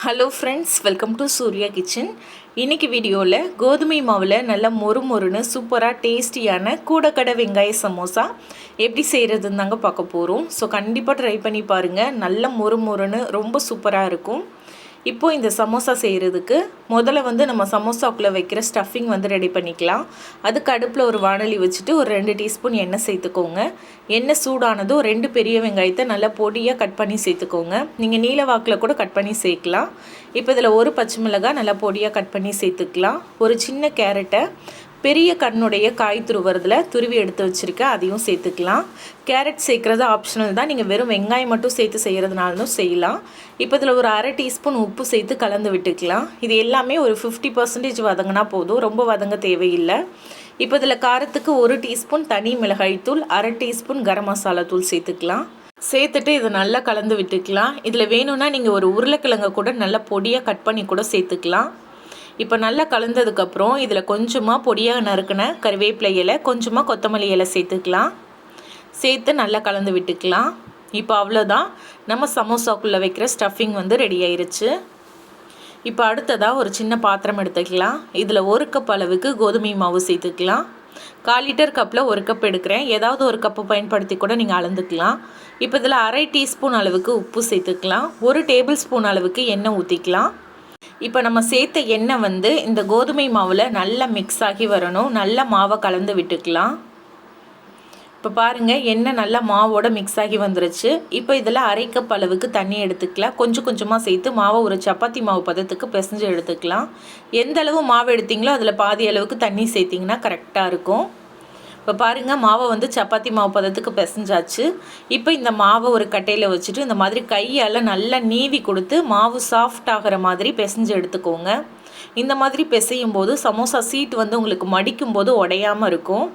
Hello friends welcome to Surya kitchen இன்னைக்கு வீடியோவில் கோதுமை மாவில் நல்ல மொறு மொறுன்னு சூப்பராக டேஸ்டியான கூடக்கடை வெங்காய சமோசா எப்படி செய்கிறதுன்னு தாங்க பார்க்க போகிறோம் ஸோ கண்டிப்பாக ட்ரை பண்ணி பாருங்கள் நல்ல மொறு மொறுன்னு ரொம்ப சூப்பராக இருக்கும். இப்போ இந்த சமோசா செய்கிறதுக்கு முதல்ல வந்து நம்ம சமோசாக்குள்ளே வைக்கிற ஸ்டஃபிங் வந்து ரெடி பண்ணிக்கலாம். அதுக்கு அடுப்பில் ஒரு வானொலி வச்சுட்டு ஒரு ரெண்டு டீஸ்பூன் எண்ணெய் சேர்த்துக்கோங்க. எண்ணெய் சூடானதும் ரெண்டு பெரிய வெங்காயத்தை நல்லா பொடியாக கட் பண்ணி சேர்த்துக்கோங்க. நீங்கள் நீல வாக்கில் கூட கட் பண்ணி சேர்க்கலாம். இப்போ இதில் ஒரு பச்சை மிளகாய் நல்லா பொடியாக கட் பண்ணி சேர்த்துக்கலாம். ஒரு சின்ன கேரட்டை பெரிய கண்ணுடைய காய் துருவுறதுல துருவி எடுத்து வச்சுருக்கேன் அதையும் சேர்த்துக்கலாம். கேரட் சேர்க்குறது ஆப்ஷனல் தான். நீங்கள் வெறும் வெங்காயம் மட்டும் சேர்த்து செய்கிறதுனாலும் செய்யலாம். இப்போ இதில் ஒரு அரை டீஸ்பூன் உப்பு சேர்த்து கலந்து விட்டுக்கலாம். இது எல்லாமே ஒரு ஃபிஃப்டி பர்சன்டேஜ் வதங்கினா போதும். ரொம்ப வதங்க தேவையில்லை. இப்போ இதில் காரத்துக்கு ஒரு டீஸ்பூன் தனி மிளகாய் தூள் அரை டீஸ்பூன் கரம் மசாலா தூள் சேர்த்துக்கலாம். சேர்த்துட்டு இதை நல்லா கலந்து விட்டுக்கலாம். இதில் வேணும்னா நீங்கள் ஒரு உருளைக்கிழங்க கூட நல்லா பொடியாக கட் பண்ணி கூட சேர்த்துக்கலாம். இப்போ நல்லா கலந்ததுக்கப்புறம் இதில் கொஞ்சமாக பொடியாக நறுக்கின கருவேப்பிலை இலை கொஞ்சமாக கொத்தமல்லி இலை சேர்த்துக்கலாம். சேர்த்து நல்லா கலந்து விட்டுக்கலாம். இப்போ அவ்வளோதான் நம்ம சமோசாக்குள்ளே வைக்கிற ஸ்டஃபிங் வந்து ரெடி ஆயிருச்சு. இப்போ அடுத்ததாக ஒரு சின்ன பாத்திரம் எடுத்துக்கலாம். இதில் ஒரு கப் அளவுக்கு கோதுமை மாவு சேர்த்துக்கலாம். கால் லிட்டர் கப்பில் ஒரு கப் எடுக்கிறேன். ஏதாவது ஒரு கப்பு பயன்படுத்தி கூட நீங்கள் அளந்துக்கலாம். இப்போ இதில் அரை டீஸ்பூன் அளவுக்கு உப்பு சேர்த்துக்கலாம். ஒரு டேபிள் ஸ்பூன் அளவுக்கு எண்ணெய் ஊற்றிக்கலாம் இப்போ நம்ம சேர்த்த எண்ணெய் வந்து இந்த கோதுமை மாவில் நல்லா மிக்ஸ் ஆகி வரணும். நல்லா மாவை கலந்து விட்டுக்கலாம். இப்போ பாருங்கள் எண்ணெய் நல்லா மாவோட மிக்ஸ் ஆகி வந்துருச்சு. இப்போ இதில் அரை கப் அளவுக்கு தண்ணி எடுத்துக்கலாம். கொஞ்சம் கொஞ்சமாக சேர்த்து மாவை ஒரு சப்பாத்தி மாவு பதத்துக்கு பிசைஞ்சு எடுத்துக்கலாம். எந்த அளவு மாவு எடுத்தீங்களோ அதில் பாதி அளவுக்கு தண்ணி சேர்த்திங்கன்னா கரெக்டாக இருக்கும். இப்போ பாருங்கள் மாவை வந்து சப்பாத்தி மாவு பதத்துக்கு பிசைஞ்சாச்சு. இப்போ இந்த மாவை ஒரு கட்டையில் வச்சுட்டு இந்த மாதிரி கையால் நல்லா நீவி கொடுத்து மாவு சாஃப்ட் ஆகிற மாதிரி பிசைஞ்சு எடுத்துக்கோங்க. இந்த மாதிரி பிசையும் போது சமோசா சீட் வந்து உங்களுக்கு மடிக்கும் போது உடையாமல் இருக்கும்.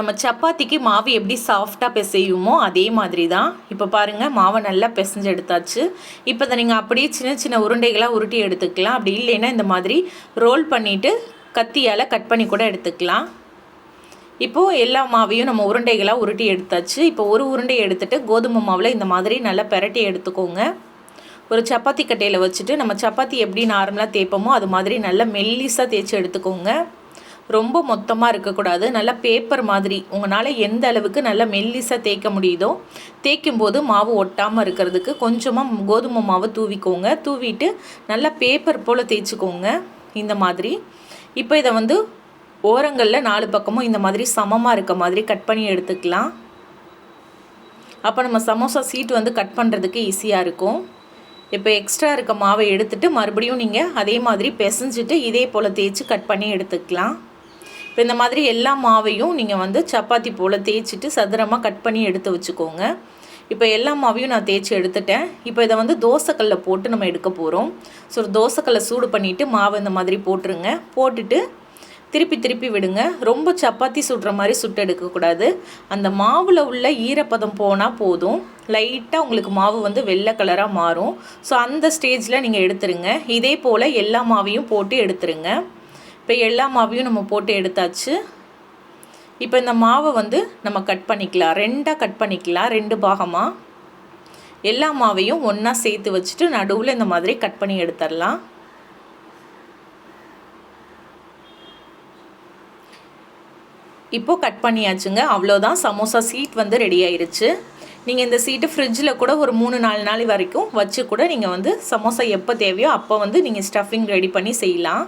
நம்ம சப்பாத்திக்கு மாவு எப்படி சாஃப்டாக பிசையுமோ அதே மாதிரி தான். இப்போ பாருங்கள் மாவை நல்லா பிசைஞ்சு எடுத்தாச்சு. இப்போ இதை நீங்கள் அப்படியே சின்ன சின்ன உருண்டைகளாக உருட்டி எடுத்துக்கலாம். அப்படி இல்லைன்னா இந்த மாதிரி ரோல் பண்ணிவிட்டு கத்தியால் கட் பண்ணி கூட எடுத்துக்கலாம். இப்போது எல்லா மாவையும் நம்ம உருண்டைகளாக உருட்டி எடுத்தாச்சு. இப்போ ஒரு உருண்டை எடுத்துகிட்டு கோதுமை மாவில் இந்த மாதிரி நல்லா பெரட்டி எடுத்துக்கோங்க. ஒரு சப்பாத்தி கட்டையில் வச்சுட்டு நம்ம சப்பாத்தி எப்படி நார்மலாக தேய்ப்போமோ அது மாதிரி நல்லா மெல்லிஸாக தேய்ச்சி எடுத்துக்கோங்க. ரொம்ப மொத்தமாக இருக்கக்கூடாது. நல்லா பேப்பர் மாதிரி உங்களால் எந்த அளவுக்கு நல்லா மெல்லிஸாக தேய்க்க முடியுதோ தேய்க்கும் போது மாவு ஒட்டாமல் இருக்கிறதுக்கு கொஞ்சமாக கோதுமை மாவை தூவிக்கோங்க. தூவிட்டு நல்லா பேப்பர் போல் தேய்ச்சிக்கோங்க. இந்த மாதிரி. இப்போ இதை வந்து ஓரங்களில் நாலு பக்கமும் இந்த மாதிரி சமமாக இருக்க மாதிரி கட் பண்ணி எடுத்துக்கலாம். அப்போ நம்ம சமோசா சீட் வந்து கட் பண்ணுறதுக்கு ஈஸியாக இருக்கும். இப்போ எக்ஸ்ட்ரா இருக்க மாவை எடுத்துட்டு மறுபடியும் நீங்கள் அதே மாதிரி பிசைஞ்சிட்டு இதே போல் தேய்ச்சி கட் பண்ணி எடுத்துக்கலாம். இப்போ இந்த மாதிரி எல்லா மாவையும் நீங்கள் வந்து சப்பாத்தி போல் தேய்ச்சிட்டு சதுரமாக கட் பண்ணி எடுத்து வச்சுக்கோங்க. இப்போ எல்லா மாவையும் நான் தேய்ச்சி எடுத்துட்டேன். இப்போ இதை வந்து தோசைக்கல்லில் போட்டு நம்ம எடுக்க போகிறோம் ஸோ தோசைக்கல்லை சூடு பண்ணிவிட்டு மாவை இந்த மாதிரி போட்டுருங்க. போட்டுட்டு திருப்பி திருப்பி விடுங்க. ரொம்ப சப்பாத்தி சுடுற மாதிரி சுட்டு எடுக்கக்கூடாது அந்த மாவில் உள்ள ஈரப்பதம் போனால் போதும். லைட்டாக உங்களுக்கு மாவு வந்து வெள்ளை கலராக மாறும். ஸோ அந்த ஸ்டேஜில் நீங்கள் எடுத்துருங்க. இதே போல் எல்லா மாவையும் போட்டு எடுத்துருங்க. இப்போ எல்லா மாவையும் நம்ம போட்டு எடுத்தாச்சு. இப்போ இந்த மாவை வந்து நம்ம கட் பண்ணிக்கலாம். ரெண்டாக கட் பண்ணிக்கலாம். ரெண்டு பாகமாக எல்லா மாவையும் ஒன்றா சேர்த்து வச்சுட்டு நடுவில் இந்த மாதிரி கட் பண்ணி எடுத்துடலாம் இப்போது கட் பண்ணியாச்சுங்க. அவ்வளோதான் சமோசா சீட் வந்து ரெடி ஆயிருச்சு. நீங்கள் இந்த சீட்டு ஃப்ரிட்ஜில் கூட ஒரு மூணு நாலு நாள் வரைக்கும் வச்சு கூட நீங்கள் வந்து சமோசா எப்போ தேவையோ அப்போ வந்து நீங்கள் ஸ்டஃபிங் ரெடி பண்ணி செய்யலாம்.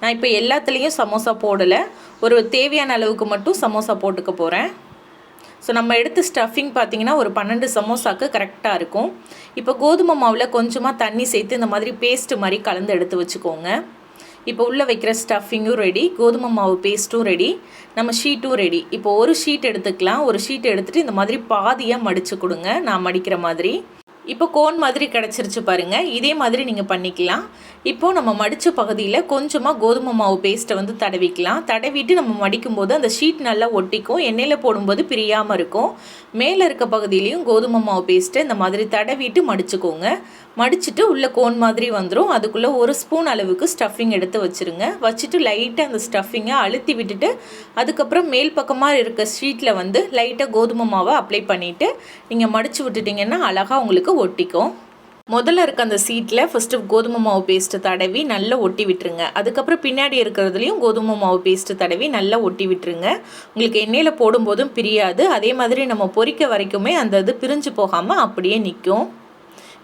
நான் இப்போ எல்லாத்துலேயும் சமோசா போடலை. ஒரு தேவையான அளவுக்கு மட்டும் சமோசா போட்டுக்க போகிறேன் ஸோ நம்ம எடுத்து ஸ்டஃபிங் பார்த்திங்கன்னா ஒரு பன்னெண்டு சமோசாக்கு கரெக்டாக இருக்கும். இப்போ கோதுமை மாவில் கொஞ்சமாக தண்ணி சேர்த்து இந்த மாதிரி பேஸ்ட்டு மாதிரி கலந்து எடுத்து வச்சுக்கோங்க. இப்போ உள்ளே வைக்கிற ஸ்டஃபிங்கும் ரெடி கோதுமை மாவு பேஸ்ட்டும் ரெடி நம்ம ஷீட்டும் ரெடி இப்போ ஒரு ஷீட் எடுத்துக்கலாம். ஒரு ஷீட் எடுத்துகிட்டு இந்த மாதிரி பாதியாக மடித்து கொடுங்க. நான் மடிக்கிற மாதிரி. இப்போ கோன் மாதிரி கிடச்சிருச்சு பாருங்கள் இதே மாதிரி நீங்கள் பண்ணிக்கலாம். இப்போது நம்ம மடித்த பகுதியில் கொஞ்சமாக கோதுமை மாவு பேஸ்ட்டை வந்து தடவிக்கலாம். தடவிட்டு நம்ம மடிக்கும்போது அந்த ஷீட் நல்லா ஒட்டிக்கும். எண்ணெயில் போடும்போது பிரியாமல் இருக்கும். மேலே இருக்க பகுதியிலையும் கோதுமை மாவு பேஸ்ட்டை இந்த மாதிரி தடவிட்டு மடிச்சுக்கோங்க. மடிச்சுட்டு உள்ளே கோன் மாதிரி வந்துடும் அதுக்குள்ளே ஒரு ஸ்பூன் அளவுக்கு ஸ்டஃபிங் எடுத்து வச்சுருங்க. வச்சுட்டு லைட்டாக அந்த ஸ்டஃபிங்கை அழுத்தி விட்டுட்டு அதுக்கப்புறம் மேல் பக்கமாக இருக்க ஷீட்டில் வந்து லைட்டாக கோதுமை மாவை அப்ளை பண்ணிவிட்டு நீங்கள் மடித்து விட்டுட்டிங்கன்னா அழகாக உங்களுக்கு ஒட்டிக்கும். முதல்ல இருக்க அந்த சீட்டில் ஃபஸ்ட்டு கோதுமை மாவு பேஸ்ட்டு தடவி நல்லா ஒட்டி விட்டுருங்க. அதுக்கப்புறம் பின்னாடி இருக்கிறதுலையும் கோதுமை மாவு பேஸ்ட்டு தடவி நல்லா ஒட்டி விட்டுருங்க. உங்களுக்கு எண்ணெயில் போடும்போதும் பிரியாது. அதே மாதிரி நம்ம பொறிக்க வரைக்குமே அந்த இது பிரிஞ்சு போகாமல் அப்படியே நிற்கும்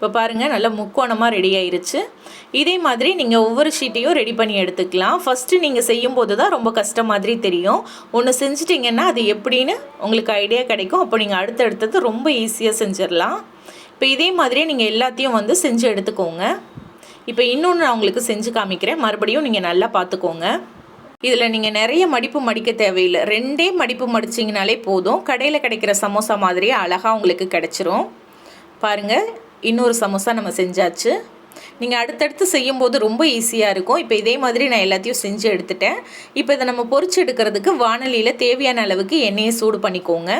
இப்போ பாருங்கள் நல்லா முக்கோணமாக ரெடி ஆயிருச்சு. இதே மாதிரி நீங்கள் ஒவ்வொரு ஷீட்டையும் ரெடி பண்ணி எடுத்துக்கலாம். ஃபஸ்ட்டு நீங்கள் செய்யும்போது தான் ரொம்ப கஷ்டம் மாதிரி தெரியும். ஒன்று செஞ்சிட்டிங்கன்னா அது எப்படின்னு உங்களுக்கு ஐடியா கிடைக்கும். அப்போ நீங்கள் அடுத்தடுத்தது ரொம்ப ஈஸியாக செஞ்சிடலாம். இப்போ இதே மாதிரியே நீங்கள் எல்லாத்தையும் வந்து செஞ்சு எடுத்துக்கோங்க. இப்போ இன்னொன்று நான் உங்களுக்கு செஞ்சு காமிக்கிறேன். மறுபடியும் நீங்கள் நல்லா பார்த்துக்கோங்க. இதில் நீங்கள் நிறைய மடிப்பு மடிக்க தேவையில்லை. ரெண்டே மடிப்பு மடிச்சிங்கனாலே போதும். கடையில் கிடைக்கிற சமோசா மாதிரியே அழகாக உங்களுக்கு கிடச்சிரும். பாருங்கள் இன்னொரு சமோசா நம்ம செஞ்சாச்சு. நீங்கள் அடுத்தடுத்து செய்யும்போது ரொம்ப ஈஸியாக இருக்கும். இப்போ இதே மாதிரி நான் எல்லாத்தையும் செஞ்சு எடுத்துட்டேன். இப்போ இதை நம்ம பொறிச்சு எடுக்கிறதுக்கு வானலியில் தேவையான அளவுக்கு எண்ணெயை சூடு பண்ணிக்கோங்க.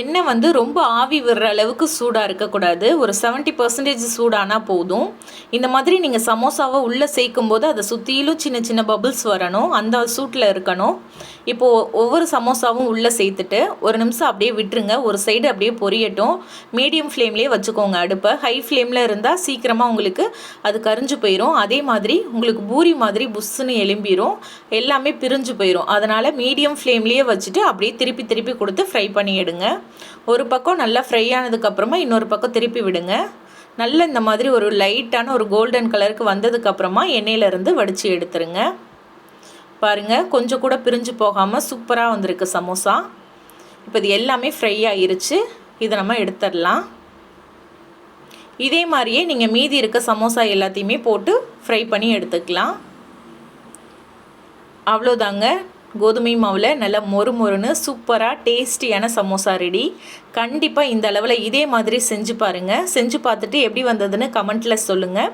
எண்ணெய் வந்து ரொம்ப ஆவி விடுற அளவுக்கு சூடாக இருக்கக்கூடாது. ஒரு செவன்ட்டி பர்சன்டேஜ் சூடானால் போதும். இந்த மாதிரி நீங்கள் சமோசாவை உள்ளே சேர்க்கும் போது அதை சுற்றிலும் சின்ன சின்ன பபுள்ஸ் வரணும். அந்த சூட்டில் இருக்கணும். இப்போது ஒவ்வொரு சமோசாவும் உள்ளே சேர்த்துட்டு ஒரு நிமிஷம் அப்படியே விட்டுருங்க. ஒரு சைடு அப்படியே பொரியட்டும். மீடியம் ஃப்ளேம்லேயே வச்சுக்கோங்க அடுப்பை. ஹை ஃப்ளேமில் இருந்தால் சீக்கிரமாக உங்களுக்கு அது கரிஞ்சு போயிடும் அதே மாதிரி உங்களுக்கு பூரி மாதிரி புஷ்ஷுன்னு எலும்பிடும் எல்லாமே பிரிஞ்சு போயிடும் அதனால் மீடியம் ஃப்ளேம்லேயே வச்சுட்டு அப்படியே திருப்பி திருப்பி கொடுத்து ஃப்ரை பண்ணி எடுங்க. ஒரு பக்கம் நல்லா ஃப்ரை ஆனதுக்கப்புறமா இன்னொரு பக்கம் திருப்பி விடுங்க. நல்ல இந்த மாதிரி ஒரு லைட்டான ஒரு கோல்டன் கலருக்கு வந்ததுக்கப்புறமா எண்ணெயிலேருந்து வடித்து எடுத்துருங்க. பாருங்கள் கொஞ்சம் கூட பிரிஞ்சு போகாமல் சூப்பராக வந்திருக்கு சமோசா. இப்போ இது எல்லாமே ஃப்ரை ஆயிருச்சு. இதை நம்ம எடுத்துடலாம். இதே மாதிரியே நீங்கள் மீதி இருக்க சமோசா எல்லாத்தையுமே போட்டு ஃப்ரை பண்ணி எடுத்துக்கலாம். அவ்வளோதாங்க கோதுமை மாவில் நல்லா மொறு மொறுன்னு சூப்பராக டேஸ்டியான சமோசா ரெடி. கண்டிப்பாக இந்த அளவில் இதே மாதிரி செஞ்சு பாருங்கள் செஞ்சு பார்த்துட்டு எப்படி வந்ததுன்னு கமெண்ட்டில் சொல்லுங்கள்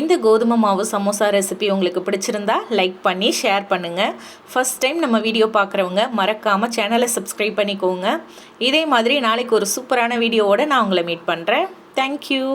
இந்த கோதுமை மாவு சமோசா ரெசிபி உங்களுக்கு பிடிச்சிருந்தா லைக் பண்ணி ஷேர் பண்ணுங்கள் ஃபஸ்ட் டைம் நம்ம வீடியோ பார்க்குறவங்க மறக்காமல் சேனலை சப்ஸ்கிரைப் பண்ணிக்கோங்க. இதே மாதிரி நாளைக்கு ஒரு சூப்பரான வீடியோவோடு நான் உங்களை மீட் பண்ணுறேன் தேங்க்யூ